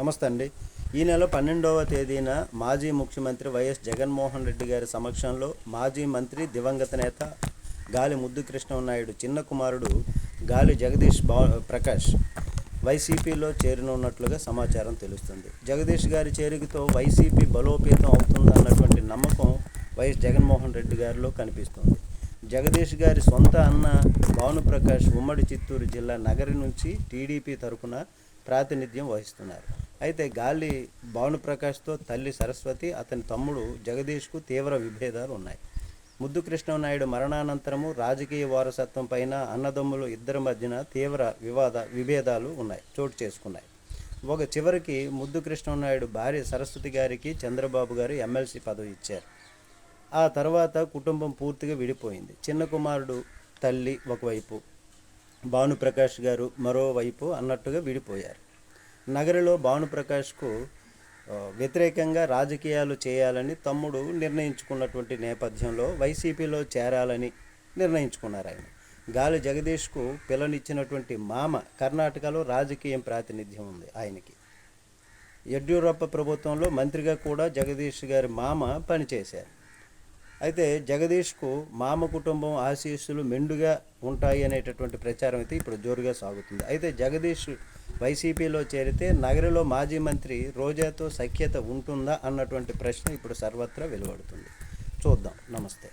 నమస్తే అండి. ఈ నెల పన్నెండవ తేదీన మాజీ ముఖ్యమంత్రి వైఎస్ జగన్మోహన్ రెడ్డి గారి సమక్షంలో మాజీ మంత్రి దివంగత నేత గాలి ముద్దు కృష్ణనాయుడు చిన్న కుమారుడు గాలి జగదీష్ బా ప్రకాష్ వైసీపీలో చేరనున్నట్లుగా సమాచారం తెలుస్తుంది. జగదీష్ గారి చేరికతో వైసీపీ బలోపేతం అవుతుందన్నటువంటి నమ్మకం వైఎస్ జగన్మోహన్ రెడ్డి గారిలో కనిపిస్తుంది. జగదీష్ గారి సొంత అన్న భానుప్రకాష్ ఉమ్మడి చిత్తూరు జిల్లా నగరి నుంచి టీడీపీ తరపున ప్రాతినిధ్యం వహిస్తున్నారు. అయితే గాలి భానుప్రకాష్తో తల్లి సరస్వతి అతని తమ్ముడు జగదీష్కు తీవ్ర విభేదాలు ఉన్నాయి. ముద్దు కృష్ణనాయుడు మరణానంతరము రాజకీయ వారసత్వం పైన అన్నదమ్ములు ఇద్దరి మధ్యన తీవ్ర వివాద విభేదాలు ఉన్నాయి చోటు చేసుకున్నాయి. ఒక చివరికి ముద్దు కృష్ణనాయుడు భార్య సరస్వతి గారికి చంద్రబాబు గారు ఎమ్మెల్సీ పదవి ఇచ్చారు. ఆ తర్వాత కుటుంబం పూర్తిగా విడిపోయింది. చిన్న కుమారుడు తల్లి ఒకవైపు భానుప్రకాష్ గారు మరోవైపు అన్నట్టుగా విడిపోయారు. నగరిలో భానుప్రకాష్కు వ్యతిరేకంగా రాజకీయాలు చేయాలని తమ్ముడు నిర్ణయించుకున్నటువంటి నేపథ్యంలో వైసీపీలో చేరాలని నిర్ణయించుకున్నారు ఆయన. గాలి జగదీష్కు పిల్లనిచ్చినటువంటి మామ కర్ణాటకలో రాజకీయం ప్రాతినిధ్యం ఉంది ఆయనకి. యడ్యూరప్ప ప్రభుత్వంలో మంత్రిగా కూడా జగదీష్ గారి మామ పనిచేశారు. అయితే జగదీష్కు మామ కుటుంబం ఆశీస్సులు మెండుగా ఉంటాయి అనేటటువంటి ప్రచారం అయితే ఇప్పుడు జోరుగా సాగుతుంది. అయితే జగదీష్ వైసీపీలో చేరితే నగరిలో మాజీ మంత్రి రోజాతో సఖ్యత ఉంటుందా అన్నటువంటి ప్రశ్న ఇప్పుడు సర్వత్రా వెలువడుతుంది. చూద్దాం. నమస్తే.